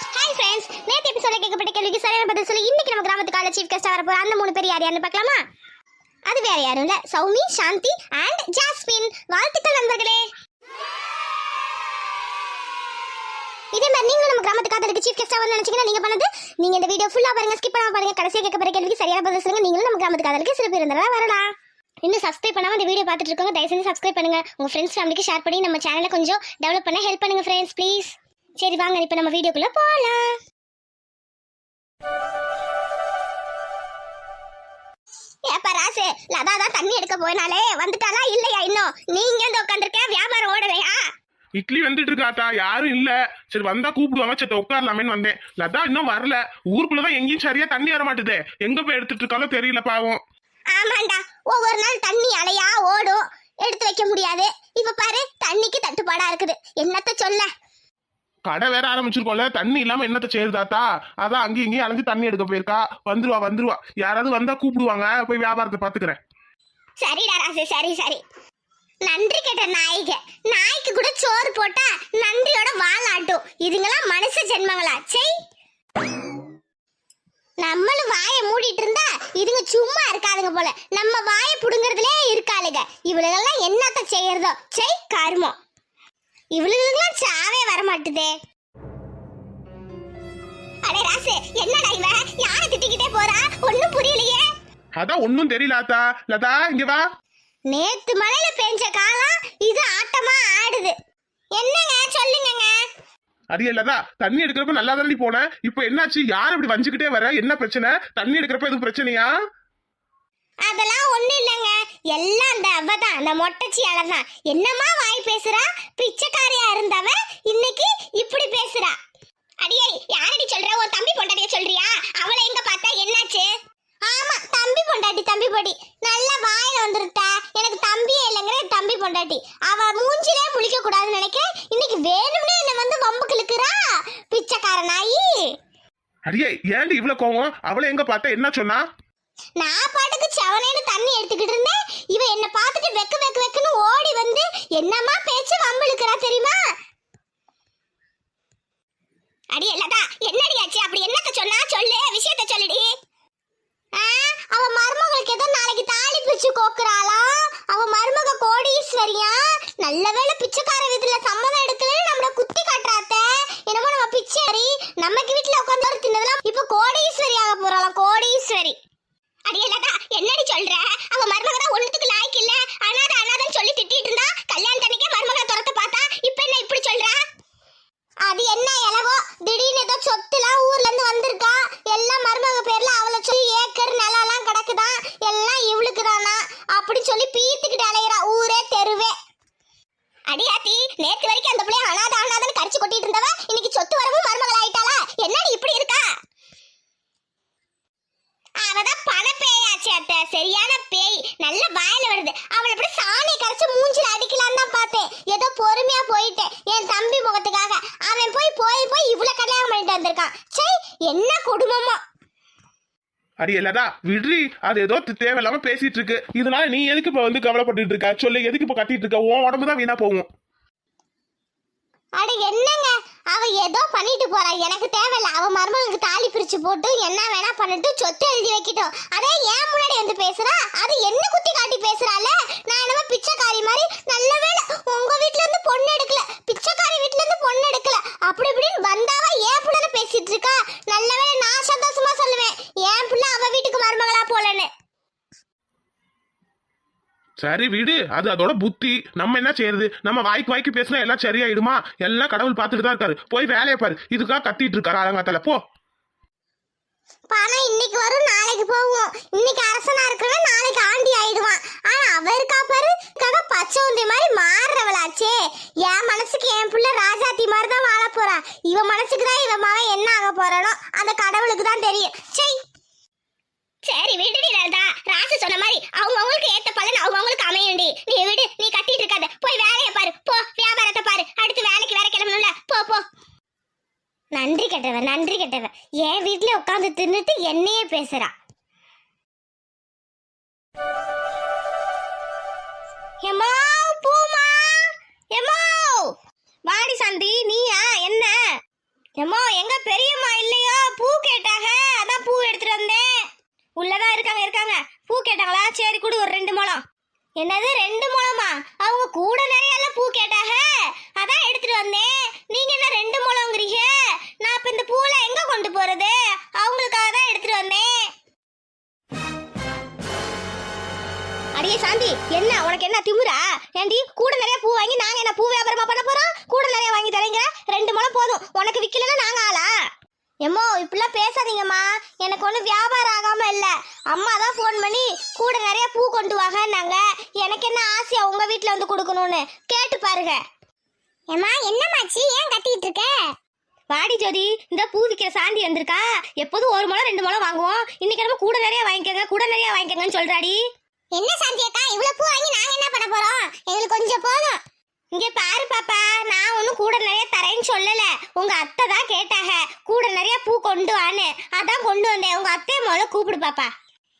Hi friends நேற்று எபிசோட கேட்கப்பட்ட கேள்விக்கு சரியான பதில் சொல்லி இன்னைக்கு நம்ம கிராமத்து காலேஜ் சீஃப் கெஸ்டாக வர அந்த மூணு பேர் யார் யாருன்னு பார்க்கலாமா? அது வேற யாரும் இல்ல. Soumi Shanthi and Jasmine. வாழ்த்துக்கள் நண்பர்களே. இதே மாதிரி நீங்களும் நம்ம கிராமத்து காதலுக்கு சீஃப் கெஸ்டாக வந்து நினச்சிங்கன்னா நீங்க பண்ணது நீங்க இந்த வீடியோ ஃபுல்லாக பாருங்க ஸ்கிப் பண்ணாமல் பாருங்கள் கடைசியாக கேட்கப்பட்ட கேள்விக்கு சரியான பதில் சொல்லுங்க நீங்களும் நம்ம கிராமத்து காதலுக்கு சிறப்பு இருந்தாலும் வரலாம். இன்னும் சப்ஸ்கிரைப் பண்ணாமல் இந்த வீடியோ பார்த்துட்டு இருக்கோங்க தயவு செஞ்சு சப்ஸ்கிரைப் பண்ணுங்கள் உங்க ஃப்ரெண்ட்ஸ் ஃபேமிலிக்கு ஷேர் பண்ணி நம்ம சேனலை கொஞ்சம் டெவலப் பண்ண ஹெல்ப் பண்ணுங்க ஃப்ரெண்ட்ஸ் ப்ளீஸ் சரி வாங்க இப்போ நம்ம வீடியோக்குள்ள போகலாம் ஏப்பா ராசு லதா தான் தண்ணி எடுக்க போனாலே வந்துட்டாளா இல்லையா இன்னும்? நீங்க வந்து உட்காந்துருக்க வியாபாரம் ஓடலையா? இட்லி வந்துட்டு இருக்காத்தா யாரும் இல்ல. சரி வந்தா கூப்பிடுவாங்க சரி உட்காரலாமேன்னு வந்தேன். லதா இன்னும் வரல. ஊருக்குள்ளதான் எங்கேயும் சரியா தண்ணி வர மாட்டுதே. எங்க போய் எடுத்துட்டு இருக்காலோ தெரியல பாவம். ஆமாண்டா ஒவ்வொரு நாள் தண்ணி அலையா ஓடும். எடுத்து வைக்க முடியாது. இப்ப பாரு தண்ணிக்கு தட்டுப்பாடா இருக்குது. என்னத்த சொல்ல? கடை வேற ஆரம்பிச்சிருக்கோம்ல. தண்ணி இல்லாம என்னத்த செய்யுதாத்தா அதான் அங்கேயும் இங்கேயும் அலைஞ்சு தண்ணி எடுக்க போயிருக்கா. வந்துருவா வந்துருவா. யாராவது வந்தா கூப்பிடுவாங்க. போய் வியாபாரத்தை பாத்துக்கிறேன். சரிடா ராசு சரி சரி. நன்றி கேட்ட நாய்க்கு. நாய்க்கு கூட சோறு போட்டா நன்றியோட வாழாட்டும். இதுங்களாம் மனுஷ ஜென்மங்களா? செய் நம்மளும் வாயை மூடிட்டு இருந்தா இதுங்க சும்மா இருக்காதுங்க போல. நம்ம வாயை புடுங்கறதுலே இருக்காளுங்க. இவளுகெல்லாம் என்னத்த செய்யறதோ? செய் கருமம். இவளுகெல்லாம் சாவே வர மாட்டுதே அடே ராசு என்னடா இவ? யாரை திட்டிக்கிட்டே போறா? ஒண்ணும் புரியலையே. அதான் ஒன்னும் தெரியலாத்தா லதா இங்க வா. நேத்து மழையில பெஞ்ச காலம் இது ஆட்டமா ஆடுது. என்னங்க? சொல்லுங்கங்க. அது லதா தண்ணி எடுக்கிறப்ப நல்லா தானே போன? இப்போ என்னாச்சு? யார் இப்படி வஞ்சுக்கிட்டே வர? என்ன பிரச்சனை? தண்ணி எடுக்கிறப்ப எதுவும் பிரச்சனையா? அதெல்லாம் ஒண்ணு இல்லைங்க. எல்லாம் அந்த அவ தான் அந்த மொட்டச்சி தான். என்னம்மா வாய் பேசுறா? பிச்சைக்காரியா இருந்தவ இன்னைக்கு இப்படி பேசுறா. அடியே யாரடி சொல்ற? உன் தம்பி பொண்டாட்டிய சொல்றியா? அவளை எங்க பார்த்தா? என்னாச்சு? ஆமா தம்பி பொண்டாட்டி தம்பி பொடி. நல்ல வாயில வந்துருட்ட எனக்கு தம்பியே இல்லைங்கிற தம்பி பொண்டாட்டி. அவ மூஞ்சிலே முழிக்க கூடாதுன்னு நினைக்கிறேன் இன்னைக்கு வேணும்னே என்ன வந்து வம்புக்கு இழுக்கிறா பிச்சைக்கார நாயி அடியே ஏன்டி இவ்வளவு கோவம்? அவளை எங்க பார்த்தா? என்ன சொன்னா? நான் பாட்டுக்கு செவனேன்னு தண்ணி எடுத்துக்கிட்டு இருந்தேன் இவ என்ன பார்த்துட்டு வெக்க வெக்க வெக்கன்னு ஓடி வந்து என்னம்மா பேச்சு வம்பிழுக்கிறா தெரியுமா அடி இல்லதா என்னடி ஆச்சு அப்படி என்னத்த சொன்னா சொல்லு விஷயத்த சொல்லுடி. அவ மருமகளுக்கு ஏதோ நாளைக்கு தாலி பிச்சு கோக்குறாளா? அவ மருமக கோடீஸ்வரியா? நல்ல வேளை பிச்சைக்கார வீட்டுல சம்மதம் எடுக்கலன்னு நம்மள குத்தி காட்டுறாத்த. என்னமோ நம்ம பிச்சை நமக்கு வீட்டுல உட்காந்து தின்னதெல்லாம் இப்ப கோடீஸ்வரி ஆக போறாளாம் கோடீஸ்வரி. அடி என்னடி சொல்ற? அவ மருமக தான் ஒண்ணுத்துக்கு லாய்க்கு இல்ல அனாத அனாதன்னு சொல்லி திட்டிட்டு இருந்தா கல்யாணத்தன்னைக்கே மருமக துரத்த பார்த்தா இப்ப என்ன இப்படி சொல்றா அது என்ன இலவோ திடீர்னு ஏதோ சொத்துலாம் ஊர்ல இருந்து வந்திருக்கா. எல்லாம் மருமக பேர்ல அவளை சொல்லி ஏக்கர் நிலம்லாம் கிடக்குதா? எல்லாம் இவளுக்கு தானா? அப்படி சொல்லி பீத்துக்கிட்டு அலையிறா. ஊரே தெருவே. அடியாத்தி நேத்து வரைக்கும் அந்த பிள்ளைய அனாத அனாதன்னு கரிச்சு கொட்டிட்டு இருந்தவ இன்னைக்கு சொத்து வரவும் மருமகள் ஆயிட்டாளா? என்னடி இப்படி இருக்கா? அவதான் பண பேயாச்சு அத்தை. சரியான நல்ல வாயில வருது. அவளை அப்படி சாணி கரைச்சு மூஞ்சில அடிக்கலான்னு தான் பார்த்தேன். ஏதோ பொறுமையா போயிட்டேன். என் தம்பி முகத்துக்காக. அவன் போய் போய் போய் இவ்வளவு கல்யாணம் பண்ணிட்டு வந்திருக்கான். சே என்ன குடும்பமோ அடியே லதா அது ஏதோ தேவையில்லாம பேசிட்டு இருக்கு. இதனால நீ எதுக்கு இப்ப வந்து கவலைப்பட்டு இருக்க? சொல்லு எதுக்கு இப்ப கட்டிட்டு இருக்க? உன் உடம்பு தான் வீணா போகும். அட என்னங்க? அவ ஏதோ பண்ணிட்டு போறா. எனக்கு தேவையில்ல. அவ மருமகளுக்கு தாலி பிரிச்சு போட்டு என்ன வேணா பண்ணிட்டு சொத்து எழுதி வைக்கட்டும். அதே ஏன் முன்னாடி வந்து பேசுறா. அது என்ன குத்தி காட்டி பேசுறால நான் என்னமோ பிச்சைக்காரி மாதிரி நல்ல வேலை உங்க வீட்ல இருந்து பொண்ணு எடுக்கல. பிச்சைக்காரி வீட்ல இருந்து பொண்ணு எடுக்கல அப்படி இப்படின்னு வந்தாவ ஏன் பிள்ளைன்னு பேசிட்டு இருக்கா நல்ல வேளை நான் சந்தோஷமா சொல்லுவேன் என் பிள்ளை அவ வீட்டுக்கு மருமகளா போலன்னு சரி விடு. அது அதோட புத்தி. நம்ம என்ன செய்யறது? நம்ம வாய்க்கு வாய்க்கு பேசினா எல்லாம் சரியாயிடுமா? எல்லாம் கடவுள் பார்த்துட்டு தான் இருக்காரு. போய் வேலையை பாரு. இதுக்காக கத்திட்டு இருக்காரு அலங்காத்தால போ. பணம் இன்னைக்கு வரும் நாளைக்கு போவோம். இன்னைக்கு அரசனா இருக்கிறவன் நாளைக்கு ஆண்டி ஆயிடுவான். ஆனா அவருக்கா பாரு. கதை பச்சை உந்தி மாதிரி மாறுறவளாச்சே என் மனசுக்கு என் புள்ள ராஜாத்தி மாதிரி தான் வாழ போறா. இவன் மனசுக்கு தான் இவன் மகன் என்ன ஆக போறானோ அந்த கடவுளுக்கு தான் தெரியும். சரி சரி விடுடி லலிதா. ராசு சொன்ன மாதிரி அவங்க அவங்களுக்கு ஏத்த பலன் அவங்க அவங்களுக்கு அமையும்டி. நீ விடு நீ கட்டிட்டு இருக்காத. போய் வேலையை பாரு. போ வியாபாரத்தை பாரு. அடுத்து வேலைக்கு வேற கிளம்பணும்ல. போ போ. நன்றி கெட்டவன் நன்றி கெட்டவன். என் வீட்ல உட்காந்து தின்னுட்டு என்னையே பேசுறா. எம்மா பூமா எம்மா வாடி சந்தி நீயா? என்ன? எம்மா எங்க பெரியம்மா இல்லையோ? பூ கேட்டாங்க. அதான் பூ எடுத்துட்டு வந்தேன். உள்ளதான் இருக்காங்க இருக்காங்க. பூ கேட்டாங்களா? சரி கொடு ஒரு ரெண்டு முழம். என்னது ரெண்டு முழமா? அவங்க கூட நிறைய எல்லாம் பூ கேட்டாங்க. அதான் எடுத்துட்டு வந்தேன். நீங்க என்ன ரெண்டு முழங்கிறீங்க? நான் இப்ப இந்த பூவெல்லாம் எங்க கொண்டு போறது? அவங்களுக்காக தான் எடுத்துட்டு வந்தேன். அடியே சாந்தி என்ன? உனக்கு என்ன திமுறா ஏண்டி கூட நிறைய பூ வாங்கி நாங்க என்ன பூ வியாபாரமா பண்ண போறோம்? கூட நிறைய வாங்கி தரீங்க? ரெண்டு முழம் போதும். உனக்கு விக்கலன்னா நாங்க ஆளா? எம்மோ இப்படிலாம் பேசாதீங்கம்மா. எனக்கு ஒன்றும் வியாபாரம் ஆகாமல் இல்லை. அம்மா தான் ஃபோன் பண்ணி கூட நிறைய பூ கொண்டு வாங்கன்னாங்க. எனக்கு என்ன ஆசையா உங்க வீட்டில் வந்து கொடுக்கணும்னு? கேட்டு பாருங்க. ஏம்மா என்னமாச்சு ஏன் கத்திட்டு இருக்க? வாடி ஜோதி இந்த பூ விற்கிற சாந்தி வந்திருக்கா? எப்போதும் ஒரு முளம் ரெண்டு முளம் வாங்குவோம். இன்னைக்கு நம்ம கூட நிறைய வாங்கிக்கோங்க கூட நிறைய வாங்கிக்கோங்கன்னு சொல்றாடி. என்ன சாந்தி அக்கா? இவ்வளவு பூ வாங்கி நாங்க என்ன பண்ண போறோம்? எங்களுக்கு கொஞ்சம் போதும். இங்க பாரு பாப்பா நான் ஒன்னும் கூட நிறைய தரேன்னு சொல்லல. உங்க அத்தை தான் கேட்டாங்க கூட நிறைய பூ கொண்டு வான்னு. அதான் கொண்டு வந்தேன். உங்க அத்தையை முதல்ல கூப்பிடு பாப்பா.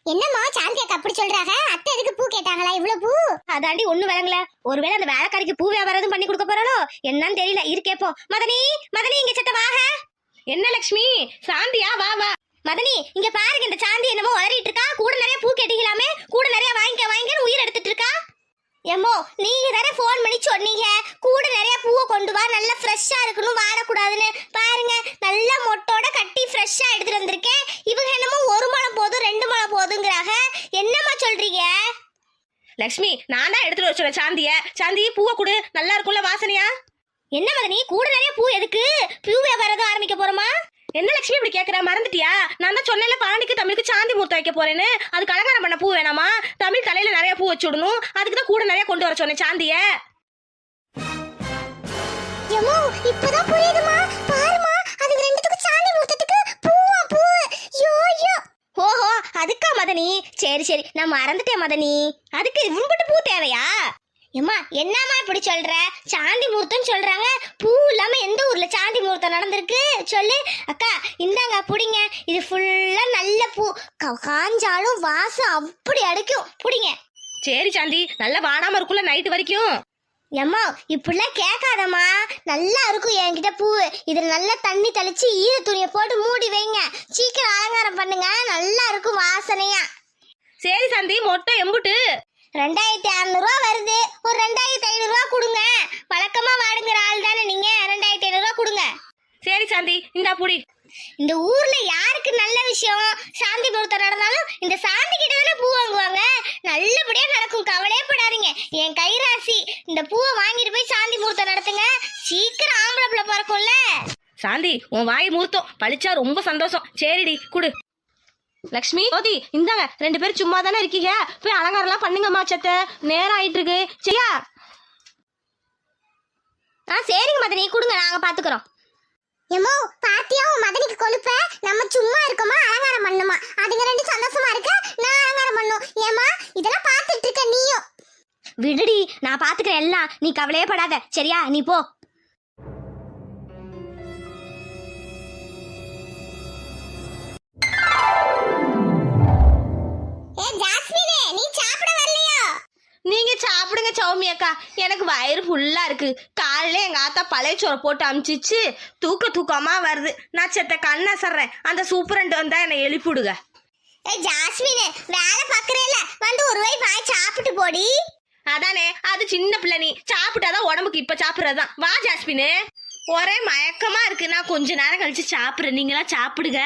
என்னம்மா சாந்தி அக்கா அப்படி சொல்றாங்க? அத்தை எதுக்கு பூ கேட்டாங்களா இவ்வளவு பூ? அதாண்டி ஒண்ணு விளங்கல. ஒருவேளை அந்த வேலைக்காரிக்கு பூ வியாபாரம் பண்ணி கொடுக்க போறாளோ? என்னன்னு தெரியல. இரு மதனி மதனி இங்க சட்ட வாக என்ன லக்ஷ்மி? சாந்தியா வா வா. மதனி இங்க பாருங்க இந்த சாந்தி என்னமோ உளறிட்டு இருக்கா? கூட நிறைய பூ கேட்டீங்களாமே? கூட நிறைய வாங்கிக்க வாங்கிக்கன்னு உயிர் எடுத்துட்டு இருக்கா? எம்மோ நீங்க தானே ஃபோன் பண்ணி சொன்னீங்க. கூட நிறைய பூவை கொண்டு வா நல்லா ஃப்ரெஷ்ஷா இருக்கணும் வாடக்கூடாதுன்னு. பாருங்க நல்லா மொட்டோட கட்டி ஃப்ரெஷ்ஷா எடுத்துட்டு வந்திருக்கேன். இவங்க என்னமோ ஒரு முளம் போதும் ரெண்டு முளம் போதுங்கிறாங்க. என்னம்மா சொல்றீங்க? லக்ஷ்மி நான் தான் எடுத்துட்டு வர சொன்னேன் சாந்திய. சாந்தி பூவை கொடு. நல்லா இருக்கும்ல வாசனையா? என்ன மதனி கூட நிறைய பூ எதுக்கு? பூ வியாபாரம் ஆரம்பிக்க போறோமா? என்ன லட்சுமி இப்படி கேக்குற? மறந்துட்டியா? நான் தான் சொன்னேன்ல பாண்டிக்கு தமிழுக்கு சாந்தி மூர்த்தம் வைக்க போறேன்னு. அதுக்கு அலங்காரம் பண்ண பூ வேணாமா? தமிழ் தலையில நிறைய பூ வச்சு விடணும். அதுக்கு தான் கூட நிறைய கொண்டு வர சொன்னேன் சாந்திய. இப்பதான் புரியுதுமா? பாருமா அதுக்கு ரெண்டுத்துக்கும் சாந்தி மூர்த்தத்துக்கு பூவா பூ. யோ யோ. ஓஹோ அதுக்கா மதனி. சரி சரி நான் மறந்துட்டேன் மதனி. அதுக்கு இவ்வளவு பூ தேவையா? எம்மா என்னம்மா இப்படி சொல்ற? சாந்தி முகூர்த்தம் சொல்றாங்க. பூ இல்லாம எந்த ஊர்ல சாந்தி முகூர்த்தம் நடந்திருக்கு? சொல்லு. அக்கா இந்தாங்க புடிங்க. இது ஃபுல்லா நல்ல பூ. காஞ்சாலும் வாசம் அப்படி அடிக்கும். புடிங்க. சரி சாந்தி. நல்லா வாடாம இருக்கும்ல நைட்டு வரைக்கும். எம்மா இப்படிலாம் கேட்காதம்மா. நல்லா இருக்கும் என்கிட்ட பூ. இதுல நல்லா தண்ணி தெளிச்சு ஈர துணியை போட்டு மூடி வைங்க. சீக்கிரம் அலங்காரம் பண்ணுங்க. நல்லா இருக்கும் வாசனையா. சரி சாந்தி. மொட்டை எம்புட்டு. ரெண்டாயிரத்தி அறநூறுவா வருது. ஒரு ரெண்டாயிரத்தி ஐநூறுரூவா கொடுங்க. வழக்கமா வாடுங்கிற ஆள் தானே நீங்க. ரெண்டாயிரத்தி ஐநூறுரூவா கொடுங்க. சரி சாந்தி. இந்தா புடி. இந்த ஊர்ல யாருக்கு நல்ல விஷயம்? சாந்தி முகூர்த்தம் நடந்தாலும் இந்த சாந்தி கிட்ட தானே பூ வாங்குவாங்க. நல்லபடியா நடக்கும். கவலையே படாதீங்க. என் கைராசி இந்த பூவை வாங்கிட்டு போய் சாந்தி முகூர்த்தம் நடத்துங்க. சீக்கிரம் ஆம்பளை பிள்ளை பிறக்கும்ல. சாந்தி உன் வாய் மூர்த்தம் பழிச்சா ரொம்ப சந்தோஷம். சரிடி குடு. லக்ஷ்மி? ஜோதி இந்தாங்க ரெண்டு பேரும் சும்மா தானே இருக்கீங்க? போய் அலங்காரம்லாம் பண்ணுங்கம்மா சத்த நேரம் ஆயிட்டு இருக்கு சரியா? ஆ சரிங்க மதனி. கொடுங்க நாங்க பாத்துக்கிறோம். எம்மோ பாத்தியா உன் மதனிக்கு கொழுப்ப? நம்ம சும்மா இருக்கோமா? அலங்காரம் பண்ணுமா? அதுங்க ரெண்டு சந்தோஷமா இருக்க? நான் அலங்காரம் பண்ணும். ஏமா இதெல்லாம் பார்த்துட்டு இருக்க நீயும். விடுடி நான் பாத்துக்கிறேன் எல்லாம். நீ கவலையே படாத. சரியா? நீ போ. நீங்க சாப்பிடுங்க சௌமி அக்கா. எனக்கு வயிறு ஃபுல்லா இருக்கு. காலையில எங்க ஆத்தா பழைய சோறை போட்டு அமுச்சிச்சு. தூக்க தூக்கமா வருது. நான் செத்த கண்ணா சர்றேன் அந்த சூப்பரண்ட் வந்தா என்னை எழுப்பிடுங்க ஏய் ஜாஸ்மின் வேலை பாக்குறேல வந்து ஒரு வாய் வாய் சாப்பிட்டு போடி. அதானே அது சின்ன பிள்ளை நீ. சாப்பிட்டாதான் உடம்புக்கு இப்ப சாப்பிடுறதுதான். வா ஜாஸ்மினு. ஒரே மயக்கமா இருக்கு. நான் கொஞ்ச நேரம் கழிச்சு சாப்பிடுறேன். நீங்களா சாப்பிடுங்க.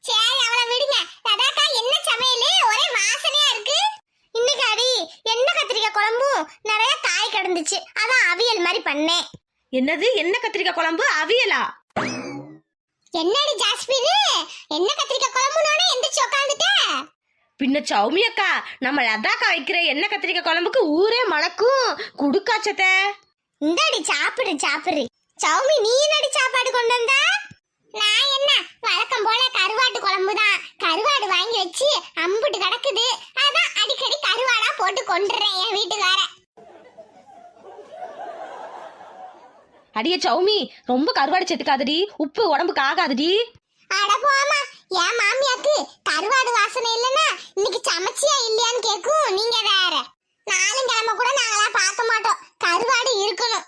சரி அவளை விடுங்க. லதாக்கா என்ன சமையல்? ஒரே வாசனையா இருக்கு. இன்னைக்கு அடி எண்ணெய் கத்திரிக்காய் குழம்பும் நிறைய காய் கிடந்துச்சு. அதான் அவியல் மாதிரி பண்ணேன். என்னது? என்ன கத்திரிக்காய் குழம்பு? அவியலா? என்னடி ஜாஸ்மின்? எண்ணெய் கத்திரிக்காய் குழம்புனோட எந்திரிச்சு உட்காந்துட்ட பின்ன சௌமி அக்கா நம்ம லதாக்கா வைக்கிற எண்ணெய் கத்திரிக்காய் குழம்புக்கு ஊரே மணக்கும் குடுக்காச்சத்த. இந்தாடி சாப்பிடு சாப்பிடு. சௌமி நீ என்னடி சாப்பாடு கொண்டு வந்த? நான் என்ன? வழக்கம் போல கருவாட்டு குழம்பு தான் கருவாடு வாங்கி வச்சு அம்புட்டு கிடக்குது. அதான் அடிக்கடி கருவாடா போட்டு கொண்டுறேன் என் வீட்டுக்கார. அடியே சௌமி ரொம்ப கருவாடு செத்துக்காதடி. உப்பு உடம்புக்கு ஆகாதுடி. அட போமா என் மாமியாக்கு கருவாடு வாசனை இல்லைன்னா இன்னைக்கு சமைச்சியா இல்லையான்னு கேக்கும். நீங்க வேற. நாளும் கிழமை கூட நாங்களாம் பார்க்க மாட்டோம். கருவாடு இருக்கணும்.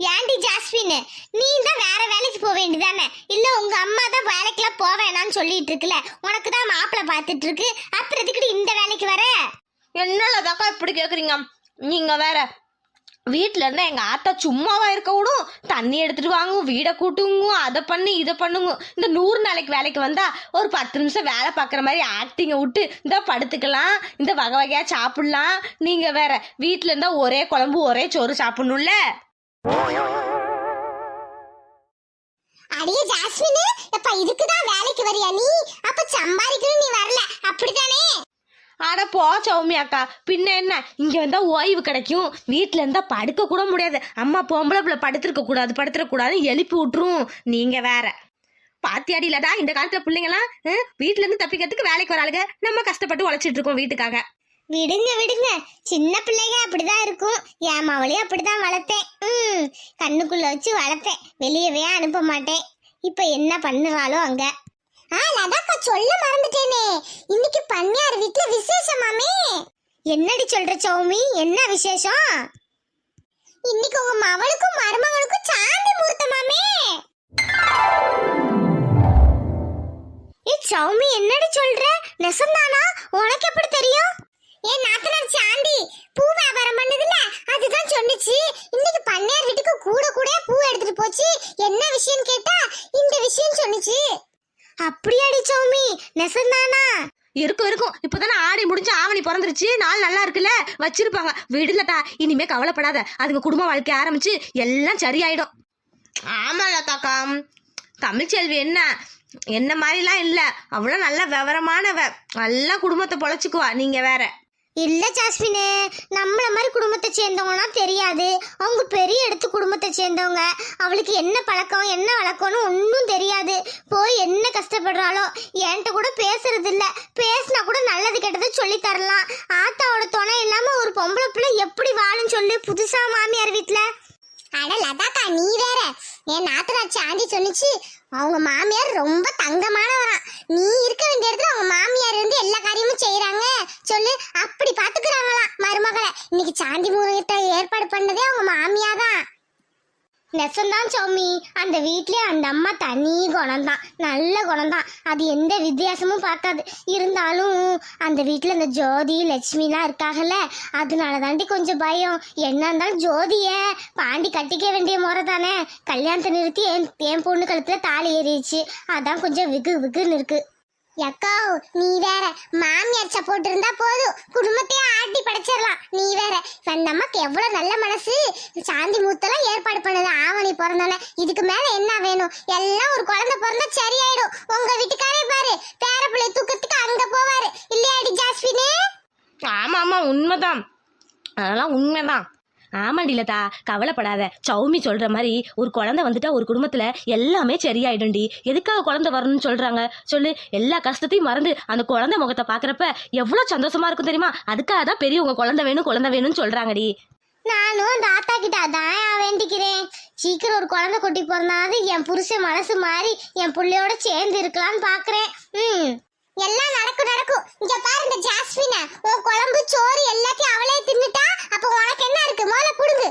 ஏன்டி ஜாஸ்மின்? நீ தான் வேற வேலைக்கு போக வேண்டியதானே? இல்ல உங்க அம்மா தான் வேலைக்கெல்லாம் போக வேணாம்னு சொல்லிட்டு இருக்குல்ல. உனக்கு தான் மாப்பிள்ள பார்த்துட்டு இருக்கு அப்புறம் எதுக்குடி இந்த வேலைக்கு வர? என்னலதாக்கா இப்படி கேக்குறீங்க? நீங்க வேற வீட்டில் இருந்தா எங்க ஆத்தா சும்மாவா இருக்க விடும். தண்ணி எடுத்துட்டு வாங்கும் வீடை கூட்டுங்க அதை பண்ணு இதை பண்ணுங்க. இந்த நூறு நாளைக்கு வேலைக்கு வந்தா ஒரு பத்து நிமிஷம் வேலை பார்க்குற மாதிரி ஆக்டிங்கை விட்டு இந்த படுத்துக்கலாம் இந்த வகை வகையா சாப்பிடலாம். நீங்க வேற வீட்டில் இருந்தா ஒரே குழம்பு ஒரே சோறு சாப்பிடணும்ல? அடியே ஜாஸ்மின் எப்ப இதுக்கு தான் வேலைக்கு வரியா நீ? அப்ப சம்பாதிக்கணும் நீ வரல. அப்படித்தானே? அட போ சௌமியாக்கா அக்கா. பின்ன என்ன? இங்க வந்தா ஓய்வு கிடைக்கும். வீட்ல இருந்தா படுக்க கூட முடியாது. அம்மா பொம்பளை பிள்ளை படுத்திருக்க கூடாது படுத்துற கூடாது எழுப்பி விட்டுரும். நீங்க வேற. பாத்தியாடி இல்லடா இந்த காலத்துல பிள்ளைங்கலாம் வீட்ல இருந்து தப்பிக்கிறதுக்கு வேலைக்கு வராளுங்க நம்ம கஷ்டப்பட்டு உழைச்சிட்டு இருக்கோம் வீட்டுக்காக. விடுங்க விடுங்க. சின்ன பிள்ளைங்க அப்படிதான் இருக்கும். என் மவளையும் அப்படிதான் வளர்த்தேன். ம் கண்ணுக்குள்ள வச்சு வளர்த்தேன். வெளியவே அனுப்ப மாட்டேன். இப்ப என்ன பண்ணுறாளோ அங்க? ஆ லதாக்கா சொல்ல மறந்துட்டேனே. இன்னைக்கு பன்னியார் வீட்டுல விசேஷமாமே. என்னடி சொல்ற சௌமி? என்ன விசேஷம்? இன்னைக்கு உங்க மவளுக்கும் மருமகளுக்கும் சாந்தி முகூர்த்தமாமே. ஏ சௌமி என்னடி சொல்ற? நெசந்தானா? உனக்கு எப்படி தெரியும்? ஏன் நாத்தனார் சாந்தி பூ வியாபாரம் பண்ணுதுல? அதுதான் சொன்னுச்சு. இன்னைக்கு பண்ணையார் வீட்டுக்கு கூட கூட பூ எடுத்துட்டு போச்சு. என்ன விஷயம் கேட்டா இந்த விஷயம் சொன்னுச்சு. அப்படியாடி சௌமி நெசந்தானா இருக்கும் இருக்கும். இப்பதானே ஆடி முடிஞ்சு ஆவணி பிறந்துருச்சு. நாள் நல்லா இருக்குல்ல? வச்சிருப்பாங்க. விடுலதா இனிமே கவலைப்படாத. அதுங்க குடும்ப வாழ்க்கை ஆரம்பிச்சு எல்லாம் சரியாயிடும். ஆமா லதாக்கா. தமிழ்ச்செல்வி என்ன? என்ன மாதிரிலாம் இல்ல. அவ்வளோ நல்ல விவரமானவ. நல்லா குடும்பத்தை பொழைச்சுக்குவா. நீங்க வேற. இல்ல ஜாஸ்மினு நம்மள மாதிரி குடும்பத்தை சேர்ந்தவங்கன்னா தெரியாது. அவங்க பெரிய இடத்து குடும்பத்தை சேர்ந்தவங்க. அவளுக்கு என்ன பழக்கம் என்ன வழக்கம்னு ஒன்றும் தெரியாது. போய் என்ன கஷ்டப்படுறாளோ என்கிட்ட கூட பேசுறது இல்ல பேசினா கூட நல்லது கெட்டது சொல்லி தரலாம். ஆத்தாவோட துணை இல்லாம ஒரு பொம்பளை பிள்ளை எப்படி வாழும் சொல்லு புதுசா மாமியார் வீட்டில் அட லதாக்கா நீ வேற. என் நாத்தனார் சாந்தி சொன்னிச்சு அவங்க மாமியார் ரொம்ப தங்கமானவராம். நீ இருக்க வேண்டிய இடத்துல அவங்க மாமியார் இருந்து எல்லா காரியமும் செய்யறாங்க சொல்லு அப்படி பாத்துக்கிறாங்களாம் மருமகளை. இன்னைக்கு சாந்தி முகூர்த்த ஏற்பாடு பண்ணதே அவங்க மாமியா தான் நெசந்தான் சௌமி. அந்த வீட்லயே அந்த அம்மா தனி குணம்தான். நல்ல குணம்தான். அது எந்த வித்தியாசமும் பார்க்காது. இருந்தாலும் அந்த வீட்டில் அந்த ஜோதி லட்சுமிலாம் இருக்காங்கல்ல அதனால தாண்டி கொஞ்சம் பயம். என்ன இருந்தாலும் ஜோதிய பாண்டி கட்டிக்க வேண்டிய முறை தானே. கல்யாணத்தை நிறுத்தி என் என் பொண்ணு கழுத்தில் தாலி ஏறிடுச்சு. அதான் கொஞ்சம் விகு விகுன்னு இருக்கு. எக்கோ நீ வேற மாமியார் சப்போர்ட் இருந்தா போதும். குடும்பத்தையே ஆட்டி படைச்சிடலாம். நீ வேற அந்த அம்மாக்கு எவ்வளவு நல்ல மனசு. சாந்தி மூத்தெல்லாம் ஏற்பாடு பண்ணது ஆவணி பிறந்தானே இதுக்கு மேல என்ன வேணும்? எல்லாம் ஒரு குழந்தை பிறந்தா சரியாயிடும். உங்க வீட்டுக்காரே பாரு பேர பிள்ளை தூக்கத்துக்கு அங்க போவாரு. இல்லையாடி ஜாஸ்வினே ஆமா ஆமா உண்மைதான். அதெல்லாம் உண்மைதான். ஆமாண்டி லதா கவலைப்படாத. சௌமி சொல்ற மாதிரி ஒரு குழந்தை வந்துட்டா ஒரு குடும்பத்துல எல்லாமே சரியாயிடும்டி. எதுக்காக குழந்தை வரணும்னு சொல்றாங்க? சொல்லு. எல்லா கஷ்டத்தையும் மறந்து அந்த குழந்தை முகத்தை பாக்குறப்ப எவ்வளவு சந்தோஷமா இருக்கும் தெரியுமா? அதுக்காக தான் பெரியவங்க குழந்தை வேணும் குழந்தை வேணும்னு சொல்றாங்கடி. நானும் அந்த ஆத்தா கிட்ட அதான் வேண்டிக்கிறேன். சீக்கிரம் ஒரு குழந்தை குட்டி பிறந்தாது என் புருஷன் மனசு மாறி என் பிள்ளையோட சேர்ந்து இருக்கலாம்னு பாக்குறேன். ம். எல்லாம் நடக்கும் நடக்கும் இங்க பாரு இந்த ஜாஸ்மின. உன் குழம்பு சோறு எல்லாத்தையும் அவளே தின்னுட்டா அப்ப உனக்கு என்ன இருக்கு? முதல்ல புடுங்கு.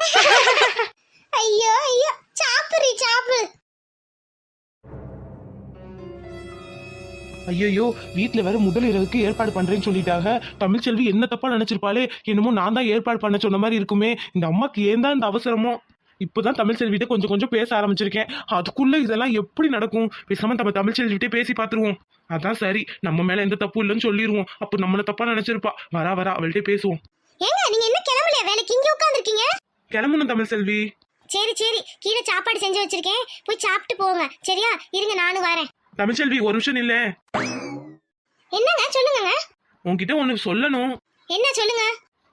ஐயோ ஐயோ. சாப்பிடு சாப்பிடு. ஐயோ வீட்டில் வேற முதல் இரவுக்கு ஏற்பாடு பண்றேன்னு சொல்லிட்டாங்க தமிழ்ச்செல்வி என்ன தப்பா நினைச்சிருப்பாளே? என்னமோ நான் தான் ஏற்பாடு பண்ண சொன்ன மாதிரி இருக்குமே. இந்த அம்மாக்கு ஏன் தான் இந்த அவசரமோ? இப்போதான் தமிழ்ச்செல்விட்ட கொஞ்சம் கொஞ்சம் பேச ஆரம்பிச்சிருக்கேன். அதுக்குள்ள இதெல்லாம் எப்படி நடக்கும்? பேசாம நம்ம தமிழ்ச்செல்விட்டே பேசி பார்த்துருவோம் அதான் சரி நம்ம மேல எந்த தப்பு இல்லைன்னு சொல்லிடுவோம் அப்போ நம்மள தப்பா நினைச்சிருப்பா. வரா வரா அவள்கிட்ட பேசுவோம். ஏங்க நீங்க என்ன கிளம்பலையா? வேலைக்கு இங்க உட்காந்துருக்கீங்க கிளம்பணும் தமிழ்செல்வி சரி சரி. கீழே சாப்பாடு செஞ்சு வச்சிருக்கேன். போய் சாப்பிட்டு போங்க. சரியா? இருங்க நானும் வரேன். தமிழ்செல்வி ஒரு நிமிஷம் இல்ல என்னங்க? சொல்லுங்கங்க. உன்கிட்ட ஒன்னு சொல்லணும். என்ன சொல்லுங்க?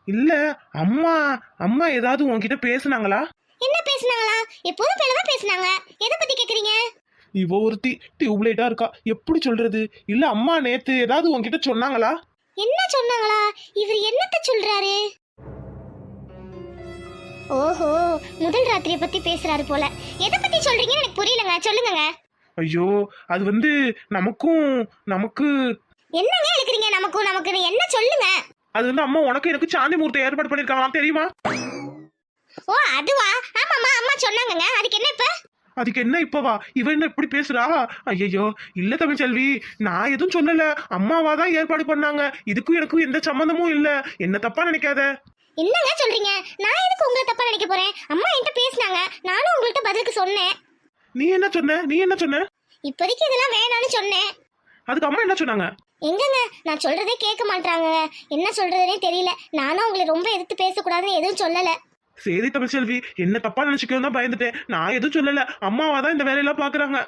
இல்ல அம்மா அம்மா ஏதாவது உன்கிட்ட பேசுனாங்களா? என்ன பேசுனாங்களா? எப்போதும் பேலதான் பேசுனாங்க. எதை பத்தி கேக்குறீங்க? இவ ஒருத்தி டியூப்லைட்டா இருக்கா. எப்படி சொல்றது? இல்ல அம்மா நேத்து ஏதாவது உன்கிட்ட சொன்னாங்களா? என்ன சொன்னாங்களா? இவர் என்னத்த சொல்றாரு? ஓஹோ முதல் ராத்திரியை பத்தி பேசுறாரு போல. எதை பத்தி சொல்றீங்கன்னு எனக்கு புரியலங்க. சொல்லுங்கங்க. ஐயோ அது வந்து நமக்கும் நமக்கு என்னங்க எழுக்கிறீங்க நமக்கும் நமக்கு என்ன சொல்லுங்க? அது வந்து அம்மா உனக்கு எனக்கு சாந்தி மூர்த்தி ஏற்பாடு பண்ணிருக்காங்களாம் தெரியுமா? ஓ அதுவா? ஆமாம்மா அம்மா சொன்னாங்கங்க. அதுக்கு என்ன இப்ப? அதுக்கு என்ன இப்பவா? இவ என்ன இப்படி பேசுறா? ஐயோ இல்ல தமிழ்ச்செல்வி நான் எதுவும் சொல்லல. அம்மாவா தான் ஏற்பாடு பண்ணாங்க. இதுக்கும் எனக்கும் எந்த சம்மந்தமும் இல்ல. என்ன தப்பா நினைக்காத? என்னங்க சொல்றீங்க? நான் எதுக்கு உங்களை தப்பா நினைக்க போறேன்? அம்மா என்கிட்ட பேசினாங்க. நானும் உங்கள்கிட்ட பதிலுக்கு சொன்னேன். நீ என்ன சொன்ன? நீ என்ன சொன்ன? இப்போதைக்கு இதெல்லாம் வேணாம்னு சொன்னேன். அதுக்கு அம்மா என்ன சொன்னாங்க? எங்கங்க? நான் சொல்றதே கேட்க மாட்டாங்க என்ன சொல்றதுனே தெரியல. நானும் உங்களை ரொம்ப எதிர்த்து பேசக்கூடாதுன்னு எதுவும் சொல்லல. சரி தமிழ்ச்செல்வி என்ன தப்பா நினைச்சுக்கணும் தான் பயந்துட்டேன். நான் எதுவும் சொல்லல. அம்மாவா தான் இந்த வேலையெல்லாம் பாக்குறாங்க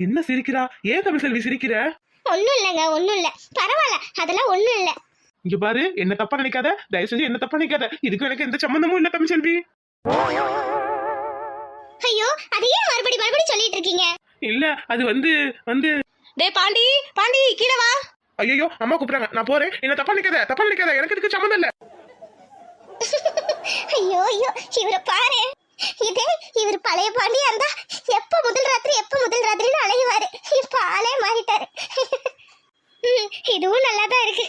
என்ன சிரிக்கிறா? ஏன் தமிழ்செல்வி சிரிக்கிற? ஒன்றும் இல்லைங்க ஒன்றும் இல்லை. பரவாயில்ல அதெல்லாம் ஒன்றும் இல்லை. இங்க பாரு என்ன தப்பா நினைக்காத. தயவு செஞ்சு என்ன தப்பா நினைக்காத. இதுக்கு எனக்கு எந்த சம்மந்தமும் இல்ல தமிழ்செல்வி ஐயோ அது ஏன் மறுபடி மறுபடி சொல்லிட்டு இருக்கீங்க? இல்ல அது வந்து வந்து டேய் பாண்டி பாண்டி கீழே வா. ஐயோ அம்மா கூப்பிடுறாங்க. நான் போறேன். என்ன தப்பா நினைக்காத தப்பா நினைக்காத. எனக்கு இதுக்கு சம்மந்தம் இல்ல. ஐயோ ஐயோ இவரை பாரு. இதே இவர் பழைய பாண்டியா இருந்தா எப்ப முதல் ராத்திரி எப்ப முதல் ராத்திரின்னு அலையுவாரு. இப்ப ஆளே மாறிட்டாரு. ம், இதுவும் நல்லா தான் இருக்கு.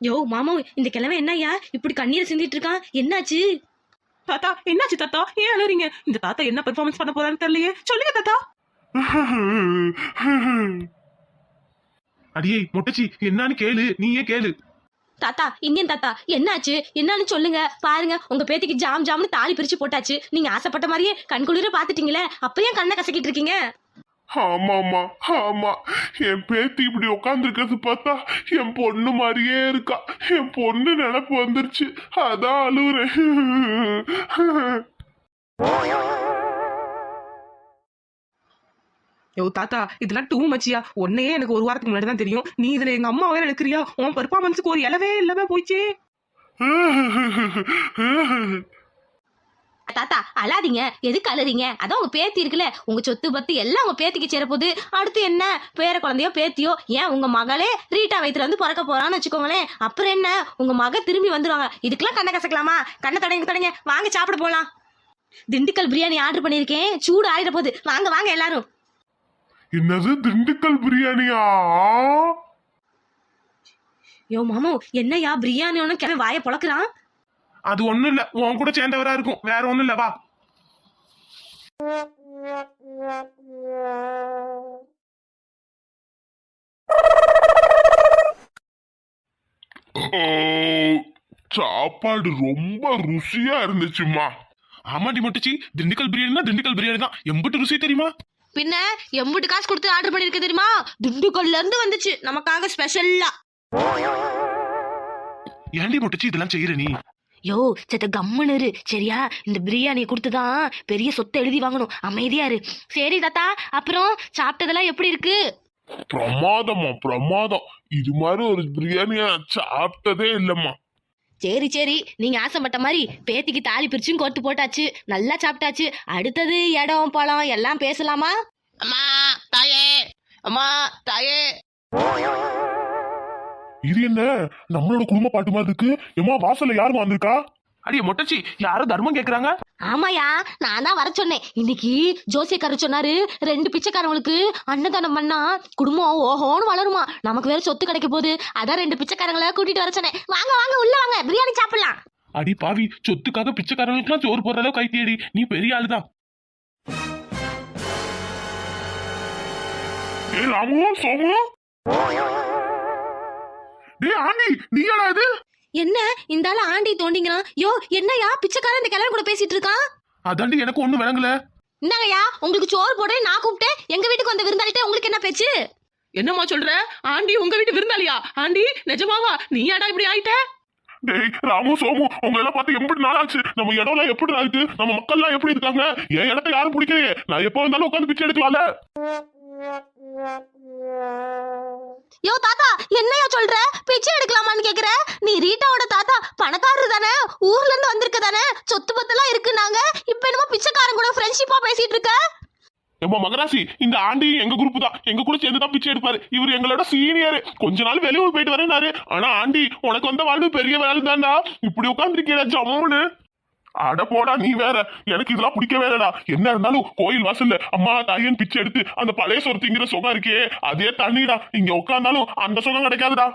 யோ மாமா இந்த கிழமை என்னய்யா? இப்படி கண்ணீரை சிந்திட்டு இருக்கான். என்னாச்சு? தாத்தா என்னாச்சு தாத்தா? ஏன் அழுறீங்க? இந்த தாத்தா என்ன பெர்ஃபார்மன்ஸ் பண்ண போறான்னு தெரியலையே. சொல்லுங்க தாத்தா. அடியே மொட்டச்சி என்னன்னு கேளு நீயே கேளு. தாத்தா இந்தியன் தாத்தா என்னாச்சு? என்னன்னு சொல்லுங்க. பாருங்க உங்க பேத்திக்கு ஜாம் ஜாம்னு தாலி பிரிச்சு போட்டாச்சு. நீங்க ஆசைப்பட்ட மாதிரியே கண்குளிர பாத்துட்டீங்களே அப்ப ஏன் கண்ணை கசக்கிட்டு இருக்கீங்க? ஆமாம்மா ஆமா என் பேத்தி இப்படி உட்காந்துருக்கிறது பார்த்தா என் பொண்ணு மாதிரியே இருக்கா. என் பொண்ணு நினப்பு வந்துருச்சு. அதான் அழுவுறேன். யோ தாத்தா இதெல்லாம் டூ மச்சியா உன்னையே எனக்கு ஒரு வாரத்துக்கு முன்னாடி தான் தெரியும். நீ இதுல எங்க அம்மாவே எடுக்கிறியா? உன் பெர்ஃபார்மன்ஸுக்கு ஒரு இலவே இல்லாம போயிச்சே. தாத்தா அழாதீங்க. எதுக்கு அழுறீங்க? அதான் உங்க பேத்தி இருக்குல்ல. உங்க சொத்து பத்து எல்லாம் உங்க பேத்திக்கு சேரப்போகுது. அடுத்து என்ன? பேர குழந்தையோ பேத்தியோ ஏன் உங்க மகளே ரீட்டா வயிற்றுல வந்து பிறக்க போறான்னு வச்சுக்கோங்களேன். அப்புறம் என்ன? உங்க மக திரும்பி வந்துருவாங்க. இதுக்கெல்லாம் கண்ணை கசக்கலாமா? கண்ணை தொடங்க தொடங்க. வாங்க சாப்பிட போலாம். திண்டுக்கல் பிரியாணி ஆர்டர் பண்ணியிருக்கேன். சூடு ஆயிட போகுது. வாங்க வாங்க எல்லாரும். என்னது திண்டுக்கல் பிரியாணியா? யோ மாமு என்னையா? பிரியாணியோன்னு கிளம்பி வாயை பொழக்கிறான் அது ஒண்ணும் இல்ல. உன் கூட சேர்ந்தவரா இருக்கும். வேற ஒண்ணும் இல்ல. வா. ஓ, சாப்பாடு ரொம்ப ருசியா இருந்துச்சுமா. ஆமாடி மொட்டச்சி. திண்டுக்கல் பிரியாணினா திண்டுக்கல் பிரியாணி தான் எம்பிட்டு ருசி தெரியுமா? பின்ன எம்பிட்டு காசு கொடுத்து ஆர்டர் பண்ணிருக்க தெரியுமா? திண்டுக்கல்ல இருந்து வந்துச்சு. நமக்காக ஸ்பெஷல்லா ஏன்டி மொட்டச்சி? இதெல்லாம் செய்யற நீ. யோ செத்த கம்முன்னு இரு. சரியா? இந்த பிரியாணி கொடுத்துதான் பெரிய சொத்தை எழுதி வாங்கணும். அமைதியா இரு. சரி தாத்தா. அப்புறம் சாப்பிட்டதெல்லாம் எப்படி இருக்கு? பிரமாதமா பிரமாதம். இது மாதிரி ஒரு பிரியாணியா நான் சாப்பிட்டதே இல்லம்மா. சரி சரி. நீங்க ஆசைப்பட்ட மாதிரி பேத்திக்கு தாலி பிரிச்சும் கோர்த்து போட்டாச்சு. நல்லா சாப்பிட்டாச்சு. அடுத்தது இடம் பழம் எல்லாம் பேசலாமா? அம்மா தாயே. அம்மா தாயே. இது என்ன? நம்மளோட குடும்ப பாட்டு மாதிரி இருக்கு. ஏமா வாசல்ல யாருமா வந்திருக்கா? அடியே மொட்டச்சி யாரோ தர்மம் கேக்குறாங்க? ஆமாயா நான் தான் வர சொன்னேன். இன்னைக்கு ஜோசியக்காரர் சொன்னாரு ரெண்டு பிச்சைக்காரங்களுக்கு அன்னதானம் பண்ணா குடும்பம் ஓஹோன்னு வளருமா. நமக்கு வேற சொத்து கிடைக்க போகுது. அதான் ரெண்டு பிச்சைக்காரங்களை கூட்டிட்டு வர சொன்னேன். வாங்க வாங்க உள்ள வாங்க. பிரியாணி சாப்பிடலாம். அடி பாவி சொத்துக்காக பிச்சைக்காரங்களுக்குலாம் சோறு போடுற அளவு கைத்தியடி நீ பெரிய ஆளுதான் ஏ ராமு சோமு. டேய் ஆண்டி இது? என்ன? இந்த ஆளு ஆண்டி தோண்டிங்கிறான் யோ என்னயா பிச்சைக்காரன் இந்த கிழமை கூட பேசிட்டு இருக்கான் அதாண்டி எனக்கு ஒண்ணும் விளங்கல. இந்தாங்கய்யா உங்களுக்கு சோறு போட நான் கூப்பிட்டேன். எங்க வீட்டுக்கு வந்த விருந்தாளிட்ட உங்களுக்கு என்ன பேச்சு? என்னம்மா சொல்ற? ஆண்டி உங்க வீட்டு விருந்தாளியா? ஆண்டி நிஜமாவா? நீ யாடா இப்படி ஆயிட்ட? டேய் ராமு சோமு உங்க எல்லாம் பார்த்து எப்படி நாளாச்சு நம்ம இடம்லாம் எப்படி இருக்கு? நம்ம மக்கள்லாம் எப்படி இருக்காங்க? என் இடத்த யாரும் பிடிக்கலையே. நான் எப்போ வந்தாலும் உட்காந்து பிச்சை எடுக்கலாம்ல யோ தாத்தா என்னையா சொல்ற? பிச்சை எடுக்கலாமான்னு கேக்குற? நீ ரீட்டாவோட தாத்தா பணக்காரர் தானே? ஊர்ல இருந்து வந்திருக்க தானே சொத்து பத்தெல்லாம் இருக்குனாங்க இப்ப என்னமோ பிச்சைக்காரன் கூட ஃப்ரெண்ட்ஷிப்பா பேசிட்டு இருக்க? ஏம்மா மகராசி இந்த ஆண்டி எங்க குரூப் தான். எங்க கூட சேர்ந்து தான் பிச்சை எடுப்பாரு. இவர் எங்களோட சீனியர் கொஞ்ச நாள் வெளியூர் போயிட்டு வரேனாரு ஆனா ஆண்டி உனக்கு வந்த வாழ்வு பெரிய வேலை தான்டா இப்படி உட்காந்துருக்கீங்க ஜம்முன்னு. அட போடா நீ வேற. எனக்கு இதெல்லாம் பிடிக்கவே இல்லடா. என்ன இருந்தாலும் கோயில் வாசல்ல அம்மா தாயன் பிச்சை எடுத்து அந்த பழைய சொருத்திங்கிற சுகம் இருக்கே. அதே தண்ணிடா. இங்க உட்கார்ந்தாலும் அந்த சுகம் கிடைக்காதுடா.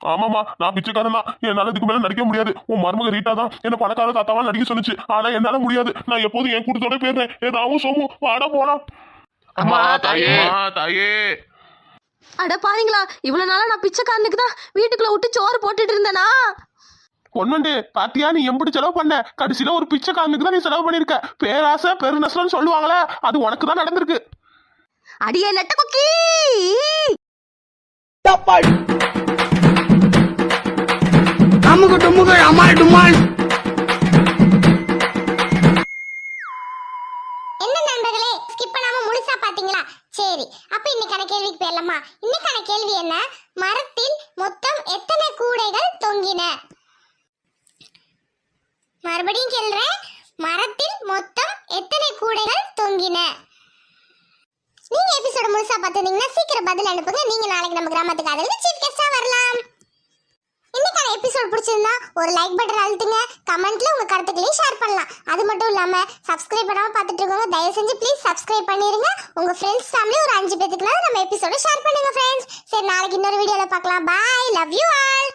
ஆமாமா நான் பிச்சைக்காரன். தான் என்னால இதுக்கு மேல நடிக்க முடியாது. உன் மருமக ரீட்டா தான் என்ன பணக்கார தாத்தாவா நடிக்க சொன்னுச்சு. ஆனா என்னால முடியாது. நான் எப்போதும் என் கூட்டத்தோட போயிடுறேன். ஏதாவும் சோமு வாடா போலாம். அம்மா, தாயே. அம்மா, தாயே. அட பாருங்களா இவ்வளவு நாளா நான் பிச்சைக்காரனுக்கு தான் வீட்டுக்குள்ள விட்டு சோறு போட்டுட்டு இருந்தேனா? பொண்ணுண்டு பாத்தியா நீ எம்பிடி செலவு பண்ண? கடைசியில ஒரு பிச்சைக்காரனுக்கு தான் நீ செலவு பண்ணிருக்க. பேராசை பெருநஷ்டம்னு சொல்லுவாங்களே அது உனக்கு தான் நடந்திருக்கு. அடியே நெட்ட கொக்கி அமுக்கு டுமுக்கு அமால் டுமால் முழுசா பாத்தீங்களா? சரி அப்ப இன்னைக்கான கேள்விக்கு போயிடலாமா? இன்னைக்கான கேள்வி என்ன? மரத்தில் மொத்தம் எத்தனை கூடைகள் தொங்கின? மறுபடியும் கேள்றேன். மரத்தில் மொத்தம் எத்தனை கூடைகள் தொங்கின? நீங்க எபிசோட முழுசா பார்த்திருந்தீங்கன்னா சீக்கிரம் பதில் அனுப்புங்க. நீங்க நாளைக்கு நம்ம கிராமத்துக்கு அதில் சீஃப் கெஸ்டா வரலாம். இன்னைக்கான எபிசோட் பிடிச்சிருந்தா ஒரு லைக் பட்டன் அழுத்துங்க. கமெண்ட்ல உங்க கருத்துக்களையும் ஷேர் பண்ணலாம். அது மட்டும் இல்லாம சப்ஸ்கிரைப் பண்ணாம பார்த்துட்டு இருக்கவங்க தயவு செஞ்சு ப்ளீஸ் சப்ஸ்கிரைப் பண்ணிருங்க. உங்க ஃப்ரெண்ட்ஸ் ஃபேமிலி ஒரு அஞ்சு பேத்துக்குனால நம்ம எபிசோட ஷேர் பண்ணுங்க ஃப்ரெண்ட்ஸ் சரி நாளைக்கு இன்னொரு வீடியோல பார்க்கலாம். Bye love you all